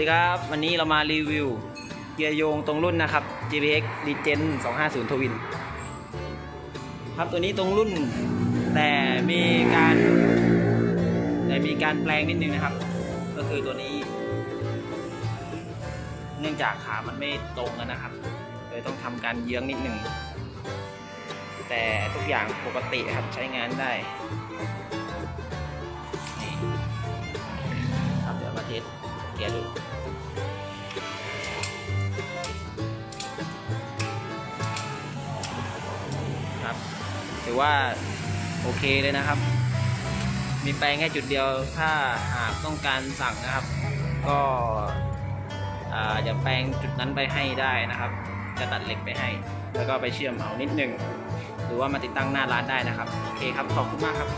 ดีครับ วันนี้เรามารีวิวเกียร์โยงตรงรุ่นนะครับ GPX Regen 250 Twin ครับตัวนี้ตรงรุ่นแต่มีการแต่มีการแปลงนิดนึงนะครับ ก็คือตัวนี้ เนื่องจากขามันไม่ตรงกันนะครับเลยต้องทำการเยื้องนิดนึงแต่ทุกอย่างปกติครับใช้งานได้ ถือว่าโอเคเลยนะครับ มีแปลงแค่จุดเดียวถ้าหากต้องการสั่งนะครับ ก็จะแปลงจุดนั้นไปให้ได้นะครับ จะตัดเหล็กไปให้ แล้วก็ไปเชื่อมเอานิดนึง หรือว่ามาติดตั้งหน้าร้านได้นะครับ โอเคครับ ขอบคุณมากครับ